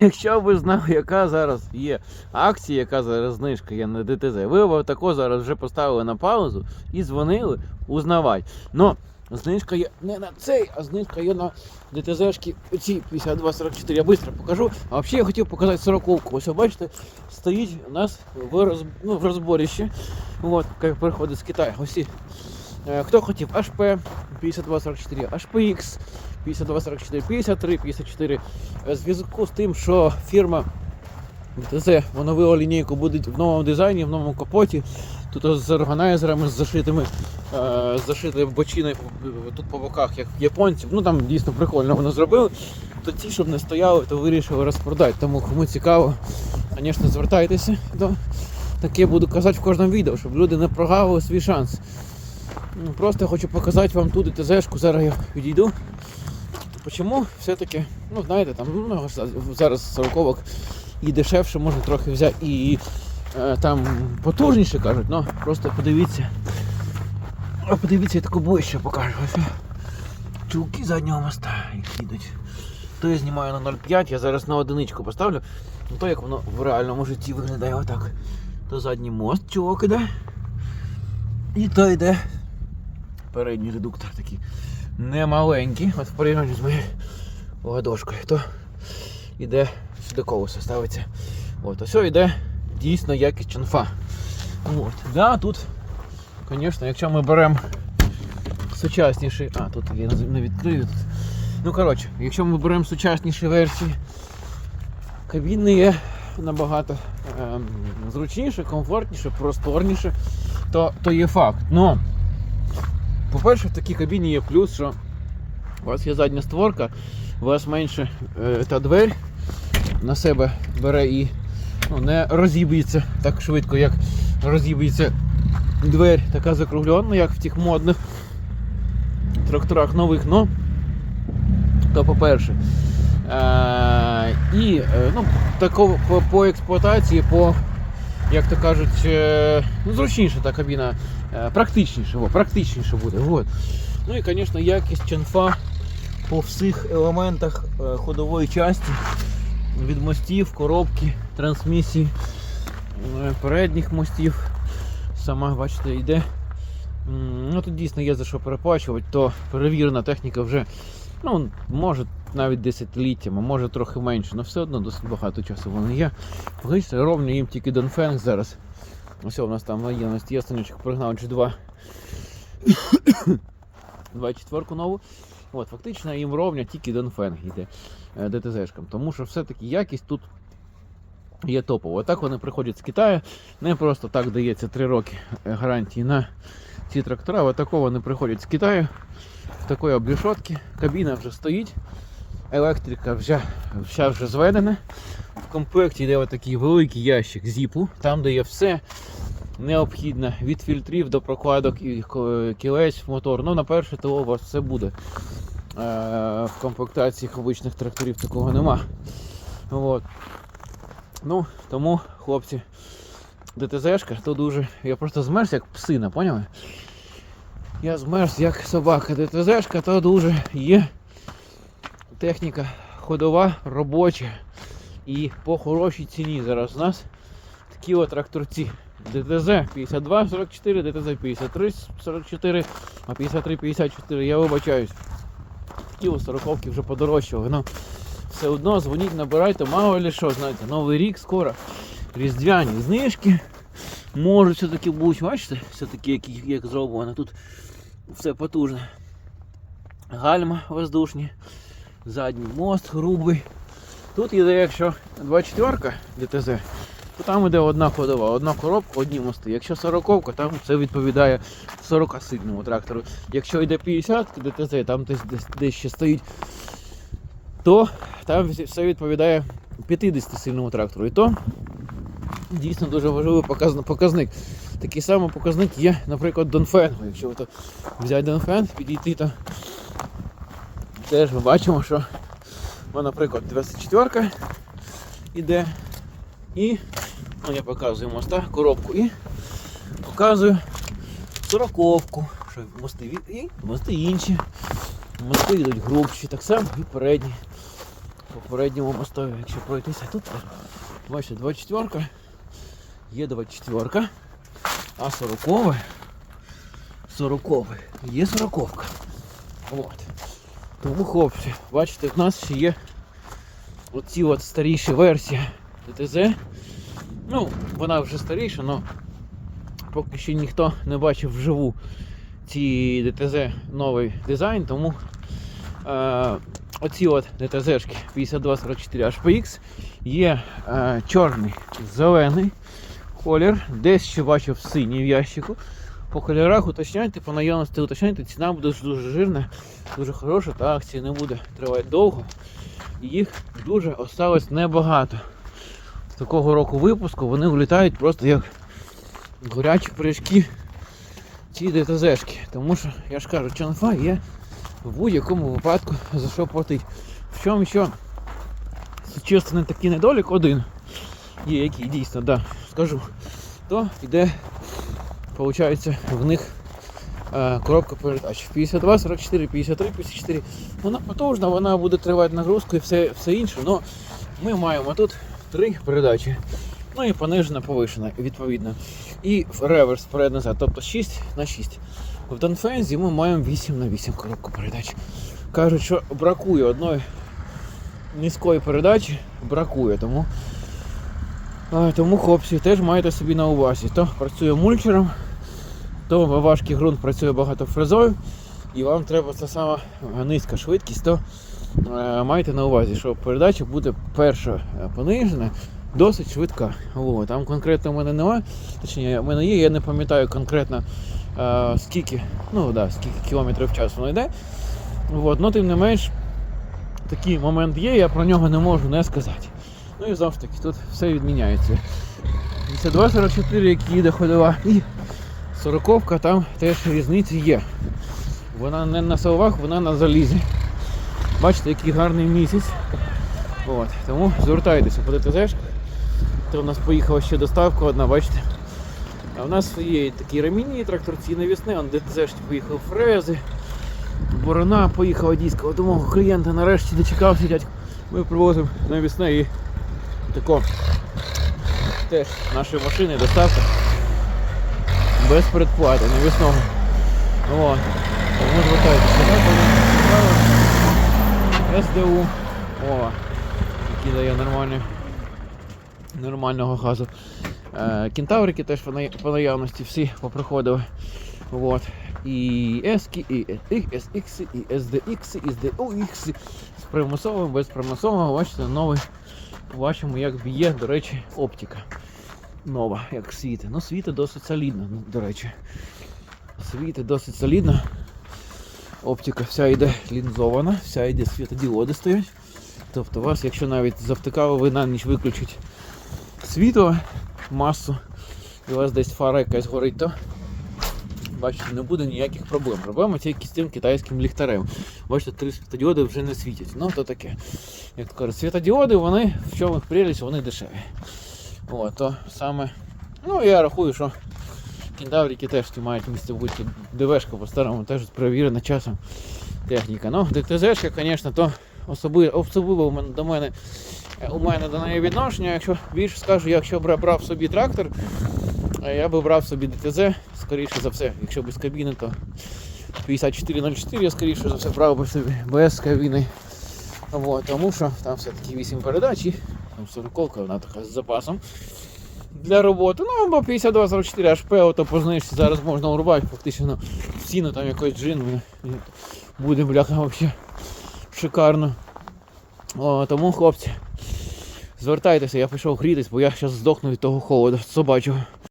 Якщо ви знали, яка зараз є акція, яка зараз знижка є на ДТЗ, ви б тако зараз вже поставили на паузу і дзвонили узнавати. Но знижка є не на цей, а знижка є на ДТЗшки ці 5244. Я швидко покажу. А взагалі я хотів показати 40 Ось бачите, стоїть у нас в, роз, ну, в розборищі. От, як приходить з Китаю. Ось. Е, Хто хотів HP 5244, HPX 5244, 53, 54. Е, В зв'язку з тим, що фірма ДТЗ оновила лінійку буде в новому дизайні, в новому капоті. Тут з органайзерами, з зашитими, е, з зашитою бочиною е, тут по боках, як японців. Ну там дійсно прикольно воно зробили. То ті, щоб не стояли, то вирішили розпродати. Тому кому цікаво, звісно, звертайтеся. До... Таке буду казати в кожному відео, щоб люди не прогавили свій шанс. Ну, Просто хочу показати вам ту ДТЗ-шку, зараз я відійду. Чому все-таки, ну знаєте, там ну, зараз 40 і дешевше можна трохи взяти, і е, там потужніше кажуть, ну просто подивіться. А подивіться, я таку ближче покажу. Ось. Чулки заднього моста їдуть. То я знімаю на 0,5, я зараз на одиничку поставлю. Ну то як воно в реальному житті виглядає отак. То задній мост чувак іде. І то йде передній редуктор такий немаленький, от в порівнянні з моєю ладошкою, то йде сюди колесо ставиться. От, ось йде дійсно якість чанфа. От. Да, тут, звісно, якщо ми беремо сучасніший. А, тут я не відкрию. Тут. Ну, коротше, якщо ми беремо сучасніші версії, кабіни є набагато ем, зручніше, комфортніше, просторніше, то, то є факт. Но, по-перше, в такій кабіні є плюс, що у вас є задня створка, у вас менше е, та дверь на себе бере і ну, не розіб'ється так швидко, як розіб'ється двері така закруглена, як в тих модних тракторах нових. Ну, то по-перше. Е, і е, ну, тако, по, по експлуатації, по, як то кажуть, е, ну, зручніше та кабіна, е, практичніше, практичніше буде. От. Ну і, звісно, якість ченфа по всіх елементах е, ходової частини від мостів, коробки, трансмісії, передніх мостів. Сама, бачите, йде. Ну тут дійсно є за що переплачувати, то перевірена техніка вже ну, може навіть десятиліттями, може трохи менше, але все одно досить багато часу вони є. Фактично ровно їм тільки Донфенг зараз. Ось у нас там воєнність є, станочок пригнав G2. 24 нову. От, фактично їм ровня тільки Донфенг йде е, ДТЗ-шкам, тому що все-таки якість тут є топова. Так вони приходять з Китаю, не просто так дається 3 роки е, гарантії на ці трактора, а такого вони приходять з Китаю в такої облішотки. Кабіна вже стоїть, електрика вже, вся вже зведена. В комплекті йде отакий великий ящик зіпу, там де є все необхідне від фільтрів до прокладок і кілець в мотор. Ну, на перше ТО у вас все буде. Е, В комплектації обичних тракторів такого нема. От. Ну, тому, хлопці, ДТЗшка, то дуже. Я просто змерз як псина, поняли? Я змерз як собака. ДТЗшка, то дуже є техніка ходова, робоча. І по хорошій ціні зараз у нас такі от тракторці. ДТЗ 52 44, ДТЗ 53 44, а 53 54, я вибачаюсь. Такі ось 40 вже подорожчали. Ну, все одно дзвоніть, набирайте, мало ли що, знаєте, новий рік скоро. Різдвяні знижки. Можуть все-таки бути, бачите, все-таки як, як зроблено. Тут все потужне. Гальма воздушні, задній мост грубий. Тут іде, якщо 24 ДТЗ, то там іде одна ходова, одна коробка, одні мости. Якщо 40 там це відповідає 40 сильному трактору. Якщо йде 50 ДТЗ, там десь, десь, десь ще стоїть, то там все відповідає 50 сильному трактору. І то дійсно дуже важливий показник. Такий самий показник є, наприклад, Донфенгу. Якщо взяти Донфенг, підійти, то теж ми бачимо, що, ну, наприклад, 24 іде і ну, я показую моста, коробку і показую сороковку, що мости і мости інші. Мости йдуть грубші, так само і передні. попередньому мостові, якщо пройтися тут, бачите, 24 є 24 а 40 40 є 40 От. Тому хлопці, бачите, в нас ще є оці от старіші версії ДТЗ. Ну, вона вже старіша, але поки що ніхто не бачив вживу ці ДТЗ новий дизайн, тому е, оці от ДТЗшки 5244 HPX є е, чорний, зелений колір, десь ще бачив синій в ящику. По кольорах уточняйте, по наявності уточняйте, ціна буде дуже жирна, дуже хороша, та акція не буде тривати довго. Їх дуже осталось небагато. Такого року випуску вони влітають просто як горячі пиріжки ці ДТЗшки. Тому що, я ж кажу, чанфа є в будь-якому випадку за що платить. В чому ще сучасний такий недолік один є, який дійсно, да, скажу, то йде, виходить, в них е, коробка передач. 52, 44, 53, 54. Вона потужна, вона буде тривати нагрузку і все, все інше. але ми маємо тут три передачі. Ну і понижена, повишена, відповідно. І реверс вперед назад, тобто 6 на 6. В Донфензі ми маємо 8 на 8 коробку передач. Кажуть, що бракує одної низької передачі, бракує, тому, тому хлопці теж маєте собі на увазі. То працює мульчером, то важкий ґрунт працює багатофрезою, і вам треба та сама низька швидкість, то е, майте на увазі, що передача буде перша е, понижена, досить швидка. О, там конкретно в мене немає, точніше, в мене є, я не пам'ятаю конкретно е, скільки, ну да, скільки кілометрів в час воно йде. От, ну, тим не менш, такий момент є, я про нього не можу не сказати. Ну і таки, тут все відміняється. 52-44, який їде ходова, 40 там теж різниці є. Вона не на салвах, вона на залізі. Бачите, який гарний місяць. От, тому звертайтеся по ДТЗ. То в нас поїхала ще доставка одна, бачите. А в нас є такі ремінні тракторці навісні, он ДТЗ поїхав фрези. Борона поїхала дійська. До мого клієнта нарешті дочекався дядько. Ми привозимо навісне і тако теж наші машини доставка без передплати навісного. О, тому звертайтеся. Так, СДУ. О, який дає нормальний, нормального газу. Е, Кентаврики теж по наявності всі поприходили. Вот. І S, і SX, і SDX, і SDUX з примусовим, без примусового, бачите, новий. Бачимо, як б'є, до речі, оптика. Нова, як світить. Ну, світить досить солідно, ну, до речі. Світить досить солідно. Оптика вся йде лінзована, вся йде світодіоди стоять. Тобто вас, якщо навіть завтикало, ви на ніч виключить світло, масу, і у вас десь фара якась горить, то бачите, не буде ніяких проблем. Проблема тільки з тим китайським ліхтарем. Бачите, три світодіоди вже не світять. Ну то таке. Як то кажуть, світодіоди, вони, в чому їх прелість, вони дешеві. О, то саме. Ну я рахую, що кентаврики теж мають місце бути. ДВшка по-старому теж перевірена часом техніка. Ну, ДТЗшка, звісно, то особливо, особливо до мене, е, у мене до неї відношення. Якщо більше скажу, якщо б брав собі трактор, я би брав собі ДТЗ, скоріше за все, якщо без кабіни, то 5404 я скоріше за все брав би собі без кабіни. Вот, тому що там все-таки 8 передач там 40 вона така з запасом для роботи. Ну або 5244 HP, то по зараз можна урвати, фактично в ціну там якось джин буде бляха взагалі шикарно. О, тому хлопці, звертайтеся, я пішов грітись, бо я зараз здохну від того холоду собачого.